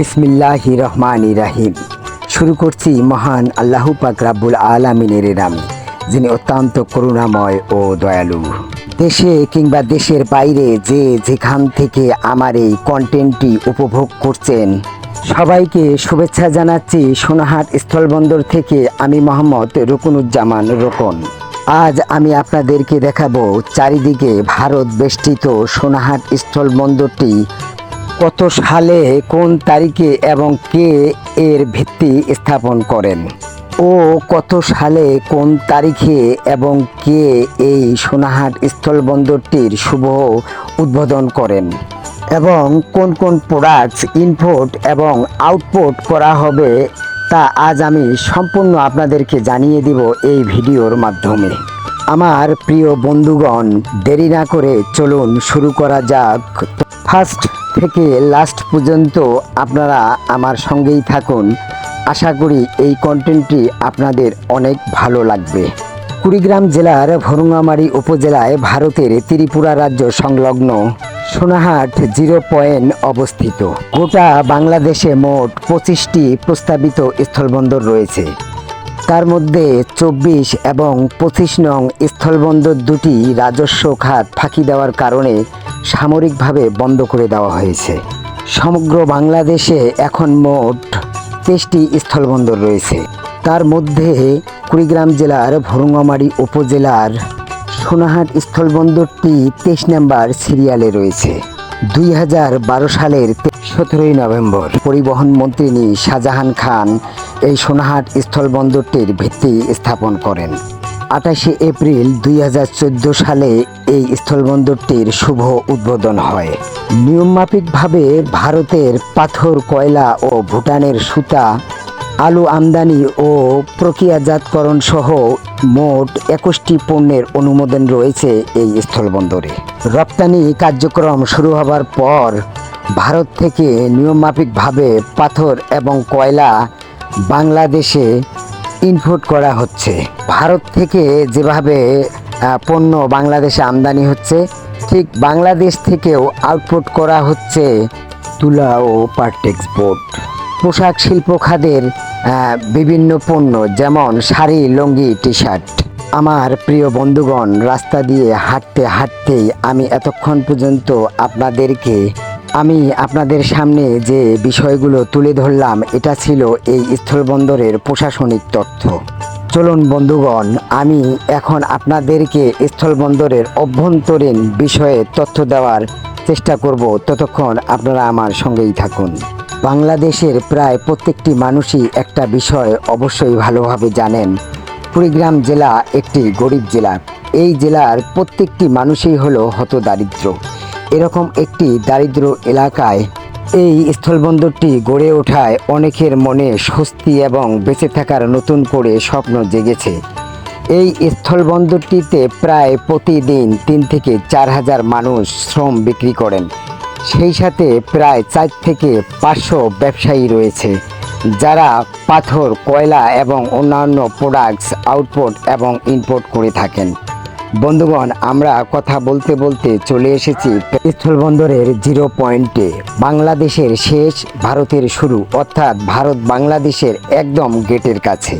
বিসমিল্লাহ রহমান রাহিম। শুরু করছি মহান আল্লাহ পাক রাব্বুল আলমিনের নামে, যিনি অত্যন্ত করুণাময় ও দয়ালু। দেশে কিংবা দেশের বাইরে যে যেখান থেকে আমার এই কন্টেন্টটি উপভোগ করছেন, সবাইকে শুভেচ্ছা জানাচ্ছি সোনাহাট স্থলবন্দর থেকে আমি মোহাম্মদ রুকুনুজ্জামান রোকন। আজ আমি আপনাদেরকে দেখাবো চারিদিকে ভারত বেষ্টিত সোনাহাট স্থলবন্দরটি কত সালে, কোন তারিখে এবং কে এর ভিত্তি স্থাপন করেন? ও কত সালে, কোন তারিখে এবং কে এই সোনাহাট স্থলবন্দরটির শুভ উদ্বোধন করেন? এবং কোন কোন প্রোডাক্টস ইনপোর্ট এবং আউটপোর্ট করা হবে, তা আজ আমি সম্পূর্ণ আপনাদেরকে জানিয়ে দিব এই ভিডিওর মাধ্যমে। আমার প্রিয় বন্ধুগণ, দেরি না করে চলুন শুরু করা যাক। ফার্স্ট থেকে লাস্ট পর্যন্ত আপনারা আমার সঙ্গেই থাকুন। আশা করি এই কন্টেন্টটি আপনাদের অনেক ভালো লাগবে। কুড়িগ্রাম জেলার ভরুঙ্গামারি উপজেলায় ভারতের ত্রিপুরা রাজ্য সংলগ্ন সোনাহাট জিরো পয়েন্ট অবস্থিত। গোটা বাংলাদেশে মোট পঁচিশটি প্রস্তাবিত স্থলবন্দর রয়েছে। তার মধ্যে চব্বিশ এবং পঁচিশ নং স্থলবন্দর দুটি রাজস্ব খাত ফাঁকি দেওয়ার কারণে সামরিকভাবে বন্ধ করে দেওয়া হয়েছে। সমগ্র বাংলাদেশে এখন মোট তেইশটি স্থলবন্দর রয়েছে। তার মধ্যে কুড়িগ্রাম জেলার, ভরুঙ্গামারি উপজেলার সোনাহাট স্থলবন্দরটি তেইশ নম্বর সিরিয়ালে রয়েছে। দুই হাজার বারো সালের সতেরোই নভেম্বর পরিবহন মন্ত্রী শাহজাহান খান এই সোনাহাট স্থলবন্দরটির ভিত্তি স্থাপন করেন। আটাশে এপ্রিল দুই হাজার চোদ্দ সালে এই স্থলবন্দরটির শুভ উদ্বোধন হয়। নিয়মমাফিকভাবে ভারতের পাথর, কয়লা ও ভুটানের সুতা, আলু আমদানি ও প্রক্রিয়াজাতকরণ সহ মোট একুশটি পণ্যের অনুমোদন রয়েছে এই স্থলবন্দরে। রপ্তানি কার্যক্রম শুরু হবার পর ভারত থেকে নিয়মমাফিকভাবে পাথর এবং কয়লা বাংলাদেশে ইনপোর্ট করা হচ্ছে। ভারত থেকে যেভাবে পণ্য বাংলাদেশে আমদানি হচ্ছে, ঠিক বাংলাদেশ থেকেও আউটপুট করা হচ্ছে তুলা ও পার্ট এক্সপোর্ট পোশাক শিল্প খাদের বিভিন্ন পণ্য, যেমন শাড়ি, লুঙ্গি টি শার্ট আমার প্রিয় বন্ধুগণ, রাস্তা দিয়ে হাঁটতে হাঁটতেই আমি এতক্ষণ পর্যন্ত আপনাদেরকে আমি আপনাদের সামনে যে বিষয়গুলো তুলে ধরলাম, এটা ছিল এই স্থলবন্দরের প্রশাসনিক তথ্য। চলুন বন্ধুগণ, আমি এখন আপনাদেরকে স্থলবন্দরের অভ্যন্তরীণ বিষয়ে তথ্য দেওয়ার চেষ্টা করব। ততক্ষণ আপনারা আমার সঙ্গেই থাকুন। বাংলাদেশের প্রায় প্রত্যেকটি মানুষই একটা বিষয় অবশ্যই ভালোভাবে জানেন। কুড়িগ্রাম জেলা একটি গরিব জেলা। এই জেলার প্রত্যেকটি মানুষই হলো হতদারিদ্র। এরকম একটি দারিদ্র এলাকায় এই স্থলবন্দরটি গড়ে ওঠায় অনেকের মনে স্বস্তি এবং বেঁচে থাকার নতুন করে স্বপ্ন জেগেছে। এই স্থলবন্দরটিতে প্রায় প্রতিদিন তিন থেকে চার হাজার মানুষ শ্রম বিক্রি করেন। সেই সাথে প্রায় চার থেকে পাঁচশো ব্যবসায়ী রয়েছে, যারা পাথর, কয়লা এবং অন্যান্য প্রোডাক্টস আউটপুট এবং ইনপোর্ট করে থাকেন। বন্ধুগণ, আমরা কথা বলতে বলতে চলে এসেছি স্থলবন্দরের জিরো পয়েন্টে। বাংলাদেশের শেষ ভারতের শুরু, অর্থাৎ ভারত বাংলাদেশের একদম গেটের কাছে।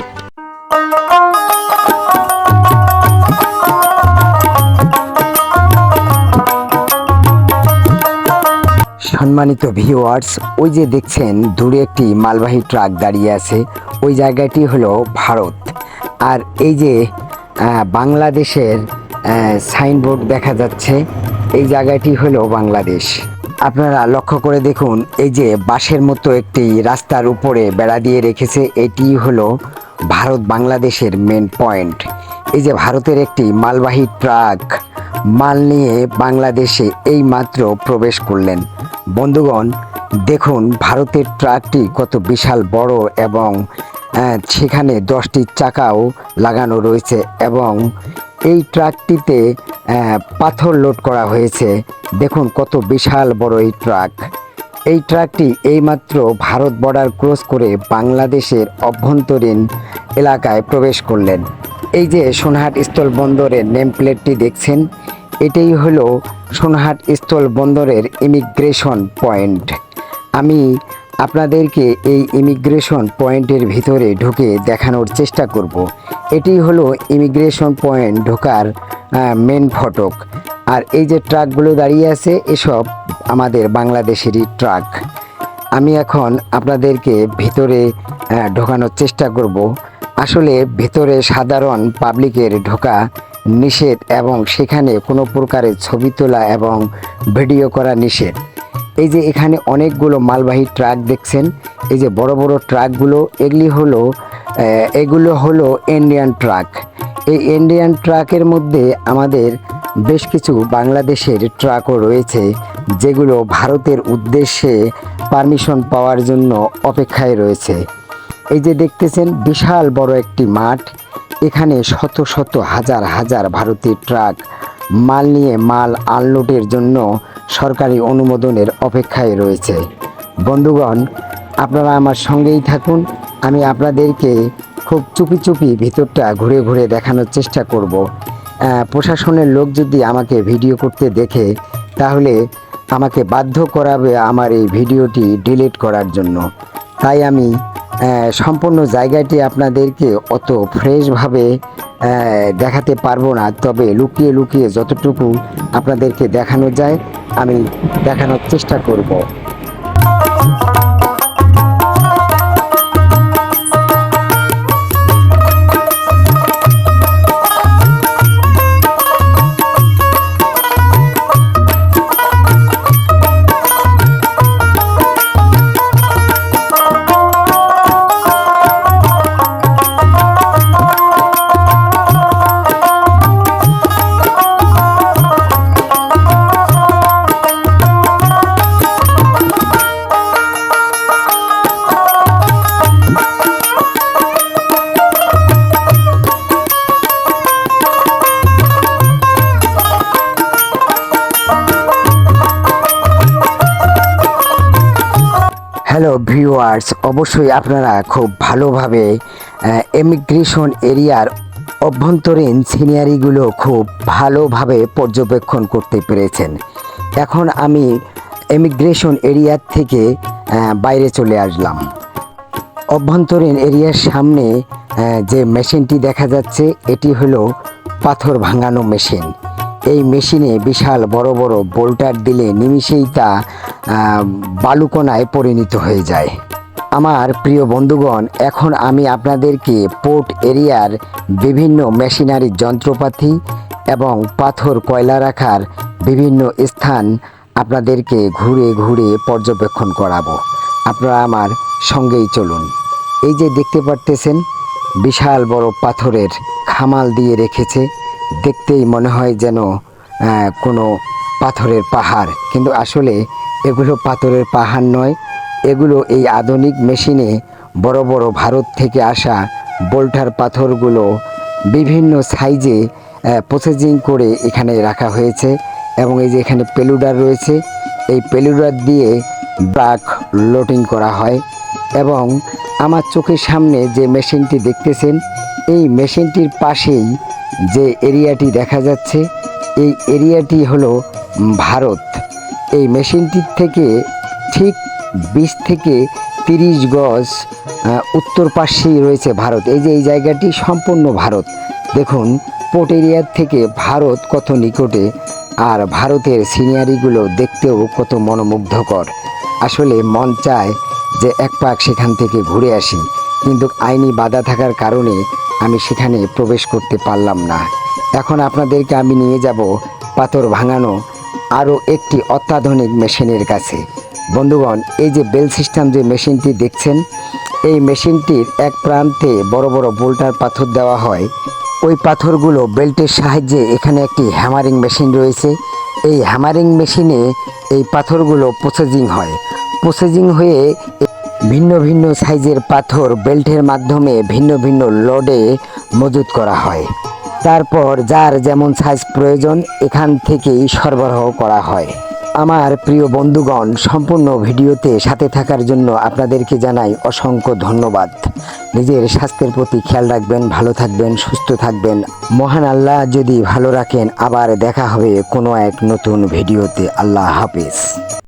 সম্মানিত ভিউয়ার্স, ওই যে দেখছেন, দূরে একটি মালবাহী ট্রাক দাঁড়িয়ে আছে। ওই জায়গাটি হলো ভারত। আর এই যে বাংলাদেশের সাইনবোর্ড দেখা যাচ্ছে। এই জায়গাটি হলো বাংলাদেশ। আপনারা লক্ষ্য করে দেখুন, এই যে বাঁশের মতো একটি রাস্তার উপরে বেড়া দিয়ে রেখেছে, এটি হলো ভারত বাংলাদেশের মেন পয়েন্ট এই যে ভারতের একটি মালবাহী ট্রাক, মাল নিয়ে বাংলাদেশে এই মাত্র প্রবেশ করলেন। বন্ধুগণ, দেখুন, ভারতের ট্রাকটি কত বিশাল বড় এবং সেখানে দশটি চাকাও লাগানো রয়েছে এবং এই ট্রাকটিতে পাথর লোড করা হয়েছে। দেখুন কত বিশাল বড় এই ট্রাক। এই ট্রাকটি এইমাত্র ভারত বর্ডার ক্রস করে বাংলাদেশের অভ্যন্তরীণ এলাকায় প্রবেশ করলেন। এই যে সোনহাট স্থল বন্দরের নেম প্লেটটি দেখছেন, এটাই হলো সোনহাট স্থল বন্দরের ইমিগ্রেশন পয়েন্ট। আমি আপনাদেরকে এই ইমিগ্রেশন পয়েন্টের ভিতরে ঢুকে দেখানোর চেষ্টা করব। এটি হলো ইমিগ্রেশন পয়েন্ট ঢোকার মেন ফটক। আর এই যে ট্রাকগুলো দাঁড়িয়ে আছে, এসব আমাদের বাংলাদেশেরই ট্রাক। আমি এখন আপনাদেরকে ভিতরে ঢোকানোর চেষ্টা করব। আসলে ভিতরে সাধারণ পাবলিকের ঢোকা নিষেধ এবং সেখানে কোনো প্রকারের ছবি তোলা এবং ভিডিও করা নিষেধ। এই যে এখানে অনেকগুলো মালবাহী ট্রাক দেখছেন, এই যে বড় বড় ট্রাকগুলো, এগুলি হলো এগুলো হলো ইন্ডিয়ান ট্রাক। এই ইন্ডিয়ান ট্রাকের মধ্যে আমাদের বেশ কিছু বাংলাদেশের ট্রাকও রয়েছে, যেগুলো ভারতের উদ্দেশ্যে পারমিশন পাওয়ার জন্য অপেক্ষায় রয়েছে। এই যে দেখতেছেন, বিশাল বড় একটি মাঠ, এখানে শত শত হাজার হাজার ভারতীয় ট্রাক মাল নিয়ে মাল আনলোডের জন্য সরকারি অনুমোদনের অপেক্ষায় রয়েছে। বন্ধুগণ, আপনারা আমার সঙ্গেই থাকুন। আমি আপনাদেরকে খুব চুপি চুপি ভিতরটা ঘুরে ঘুরে দেখানোর চেষ্টা করব। প্রশাসনের লোক যদি আমাকে ভিডিও করতে দেখে, তাহলে আমাকে বাধ্য করাবে আমার এই ভিডিওটি ডিলিট করার জন্য। তাই আমি সম্পূর্ণ জায়গাটি আপনাদেরকে অত ফ্রেশভাবে দেখাতে পারব না। তবে লুকিয়ে লুকিয়ে যতটুকু আপনাদেরকে দেখানো যায়, আমি দেখানোর চেষ্টা করব। হ্যালো ভিউয়ার্স অবশ্যই আপনারা খুব ভালোভাবে এমিগ্রেশন এরিয়ার অভ্যন্তরীণ সিনিয়ারিগুলো খুব ভালোভাবে পর্যবেক্ষণ করতে পেরেছেন। এখন আমি এমিগ্রেশন এরিয়ার থেকে বাইরে চলে আসলাম। অভ্যন্তরীণ এরিয়ার সামনে যে মেশিনটি দেখা যাচ্ছে, এটি হলো পাথর ভাঙানো মেশিন। এই মেশিনে বিশাল বড় বড় বোল্টার দিলে নিমিষেই তা আহ, বালুকণায় পরিণত হয়ে যায়। আমার প্রিয় বন্ধুগণ এখন আমি আপনাদেরকে পোর্ট এরিয়ার বিভিন্ন মেশিনারি যন্ত্রপাতি এবং পাথর কয়লা রাখার বিভিন্ন স্থান আপনাদেরকে ঘুরে ঘুরে পর্যবেক্ষণ করাবো। আপনারা আমার সঙ্গেই চলুন। এই যে দেখতে পারতেছেন বিশাল বড় পাথরের খামাল দিয়ে রেখেছে। দেখতেই মনে হয় যেন কোনো পাথরের পাহাড়। কিন্তু আসলে এগুলো পাথরের পাহাড় নয়, এগুলো এই আধুনিক মেশিনে বড় বড় ভারত থেকে আসা বোল্টার পাথরগুলো বিভিন্ন সাইজে প্রসেসিং করে এখানে রাখা হয়েছে এবং এই যে এখানে পেলুডার রয়েছে, এই পেলুডার দিয়ে ব্রাক লোডিং করা হয় এবং আমার চোখের সামনে যে মেশিনটি দেখতেছেন, এই মেশিনটির পাশেই যে এরিয়াটি দেখা যাচ্ছে, এই এরিয়াটি হলো ভারত। এই মেশিনটির থেকে ঠিক বিশ থেকে তিরিশ গজ উত্তর পাশেই রয়েছে ভারত। এই যে এই জায়গাটি সম্পূর্ণ ভারত। দেখুন, পোর্ট এরিয়ার থেকে ভারত কত নিকটে, আর ভারতের সিনিয়ারিগুলো দেখতেও কত মনোমুগ্ধকর। আসলে মন চায় যে এক পাক সেখান থেকে ঘুরে আসি, কিন্তু আইনি বাধা থাকার কারণে আমি সেখানে প্রবেশ করতে পারলাম না। এখন আপনাদেরকে আমি নিয়ে যাব পাথর ভাঙানো আরও একটি অত্যাধুনিক মেশিনের কাছে। বন্ধুগণ, এই যে বেল সিস্টেম যে মেশিনটি দেখছেন, এই মেশিনটির এক প্রান্তে বড় বড় বোল্টার পাথর দেওয়া হয়। ওই পাথরগুলো বেল্টের সাহায্যে এখানে একটি হ্যামারিং মেশিন রয়েছে। এই হ্যামারিং মেশিনে এই পাথরগুলো প্রসেসিং হয়। প্রসেসিং হয়ে ভিন্ন ভিন্ন সাইজের পাথর বেল্টের মাধ্যমে ভিন্ন ভিন্ন লোডে মজুত করা হয়। তারপর যার যেমন সাইজ প্রয়োজন, এখান থেকেই সরবরাহ করা হয়। আমার প্রিয় বন্ধুগণ, সম্পূর্ণ ভিডিওতে সাথে থাকার জন্য আপনাদেরকে জানাই অসংখ্য ধন্যবাদ। নিজের স্বাস্থ্যের প্রতি খেয়াল রাখবেন, ভালো থাকবেন, সুস্থ থাকবেন। মহান আল্লাহ যদি ভালো রাখেন, আবার দেখা হবে কোনো এক নতুন ভিডিওতে। আল্লাহ হাফিজ।